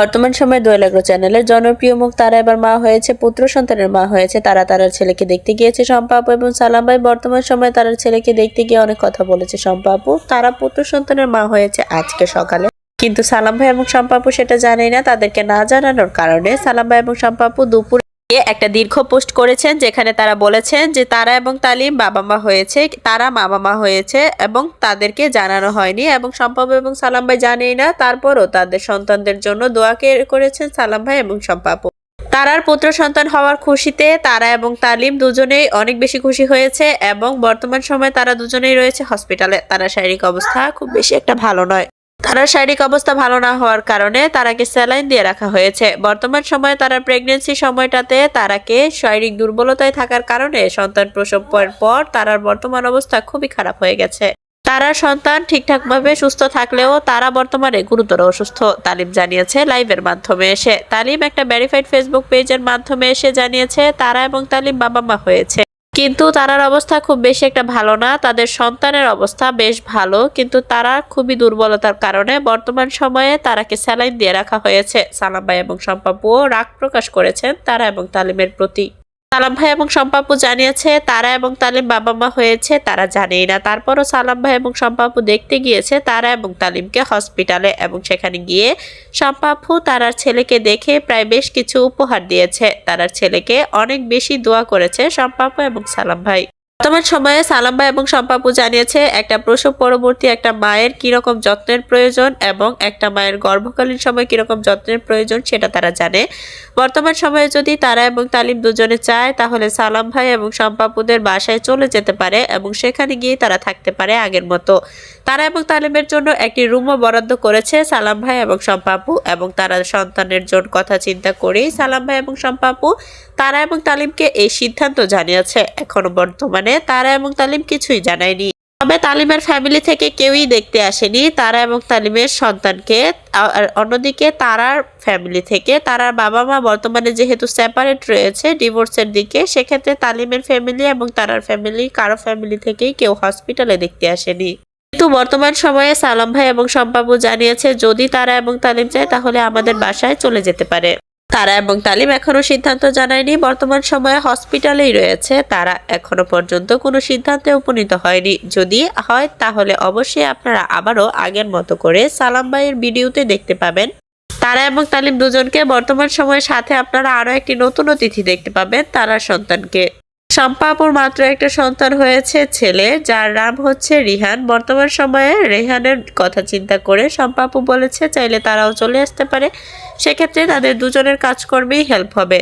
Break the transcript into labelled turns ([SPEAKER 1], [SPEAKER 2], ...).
[SPEAKER 1] বর্তমান সময়ে দোয়েলাগ্র চ্যানেলের জনপ্রিয় মুখ তারা এবার মা হয়েছে, পুত্র সন্তানের মা হয়েছে, তারা তারার ছেলেকে দেখতে গিয়েছে শম্পা এবং সালাম ভাই। বর্তমান সময়ে তারার ছেলেকে দেখতে গিয়ে অনেক কথা বলেছে শম্পা তারা পুত্র সন্তানের মা হয়েছে আজকে সকালে। কিন্তু সালাম ভাই এবং শম্পা সেটা জানেই না, তাদেরকে না জানানোর কারণে সালাম ভাই এবং শম্পা দুপুর দুপুরে একটা দীর্ঘ পোস্ট করেছেন যেখানে তারা বলেছেন যে তারা এবং তালিম বাবা মা হয়েছে, তারা মা মা হয়েছে এবং তাদেরকে জানানো হয়নি এবং সম্ভব এবং সালাম ভাই জানেই না, তারপরও তাদের সন্তানদের জন্য দোয়া কে- করেছেন সালাম ভাই এবং সম্পাপু তারার পুত্র সন্তান হওয়ার খুশিতে তারা এবং তালিম দুজনেই অনেক বেশি খুশি হয়েছে এবং বর্তমান সময়ে তারা দুজনেই রয়েছে হসপিটালে। তারা শারীরিক অবস্থা খুব বেশি একটা ভালো নয়। তার শারীরিক অবস্থা ভালো না হওয়ার কারণে তারাকে স্যালাইন দিয়ে রাখা হয়েছে। বর্তমান সময়ে তারা প্রেগনেন্সি সময়টাতে তারাকে শারীরিক দুর্বলতায় থাকার কারণে সন্তান প্রসবের পর তারার বর্তমান অবস্থা খুবই খারাপ হয়ে গেছে। তারা সন্তান ঠিকঠাকভাবে সুস্থ থাকলেও তারা বর্তমানে গুরুতর অসুস্থ, তালিম জানিয়েছে লাইভের মাধ্যমে এসে। তালিম একটা ভেরিফাইড ফেসবুক পেজের মাধ্যমে এসে জানিয়েছে, তারা এবং তালিম বাবা মা হয়েছে। কিন্তু তারার অবস্থা খুব বেশি একটা ভালো না। তাদের সন্তানের অবস্থা বেশ ভালো, কিন্তু তারা খুবই দুর্বলতার কারণে বর্তমান সময়ে তারাকে স্যালাইন দিয়ে রাখা হয়েছে। সালাম ভাই এবং সম্পাপুও রাগ প্রকাশ করেছেন তারা এবং তালিমের প্রতি। সালাম ভাই এবং সম্পাপু জানিয়েছে, তারা এবং তালিম বাবা মা হয়েছে, তারা জানেই না। তারপরও সালাম ভাই এবং সম্পাপু দেখতে গিয়েছে, তারা এবং তালিমকে হসপিটালে এবং সেখানে গিয়ে সম্পাপু তারার ছেলেকে দেখে প্রায় বেশ কিছু উপহার দিয়েছে। তারার ছেলেকে অনেক বেশি দোয়া করেছে সম্পাপু এবং সালাম ভাই। বর্তমান সময়ে সালাম ভাই এবং সম্পাপু জানিয়েছে, একটা প্রসব পরবর্তী একটা মায়ের কীরকম যত্নের প্রয়োজন এবং একটা মায়ের গর্ভকালীন সময় কীরকম যত্নের প্রয়োজন সেটা তারা জানে। বর্তমান সময়ে যদি তারা এবং তালিম দুজনে চায়, তাহলে সালাম ভাই এবং সম্পাপুদের বাসায় চলে যেতে পারে এবং সেখানে গিয়ে তারা থাকতে পারে আগের মতো। তারা এবং তালিমের জন্য একটি রুমও বরাদ্দ করেছে সালাম ভাই এবং সম্পাপু এবং তারা সন্তানের জন্য কথা চিন্তা করেই সালাম ভাই এবং সম্পাপু তারা এবং তালিমকে এই সিদ্ধান্ত জানিয়েছে। এখনও বর্তমানে তারা এবং তালিম কিছুই জানায়নি। তবে তালিমের ফ্যামিলি থেকে কেউই দেখতে আসেনি। তারা এবং তালিমের সন্তানকে অন্যদিকে তারার ফ্যামিলি থেকে, তারার বাবা মা বর্তমানে যেহেতু সেপারেট রয়েছে ডিভোর্সের দিকে, সেক্ষেত্রে তালিমের ফ্যামিলি এবং তারার ফ্যামিলি কারও ফ্যামিলি থেকেই কেউ হসপিটালে দেখতে আসেনি। কিন্তু বর্তমান সময়ে সালাম ভাই এবং সম্পাবু জানিয়েছে, যদি তারা এবং তালিম চায়, তাহলে আমাদের বাসায় চলে যেতে পারে। তারা এবং তালিম এখনও সিদ্ধান্ত জানায়নি। বর্তমান সময়ে হসপিটালেই রয়েছে। তারা এখনও পর্যন্ত কোনো সিদ্ধান্তে উপনীত হয়নি। যদি হয়, তাহলে অবশ্যই আপনারা আবারও আগের মতো করে সালাম ভাইয়ের ভিডিওতে দেখতে পাবেন। তারা এবং তালিম দুজনকে বর্তমান সময়ের সাথে আপনারা আরও একটি নতুন অতিথি দেখতে পাবেন, তারা সন্তানকে। সম্পাপুর মাত্র একটা সন্তান হয়েছে, ছেলে, যার নাম হচ্ছে রিহান। বর্তমান সময়ে রেহানের কথা চিন্তা করে শাম্পাপু বলেছে, চাইলে তারাও চলে আসতে পারে। সেক্ষেত্রে তাদের দুজনের কাজকর্মেই হেল্প হবে।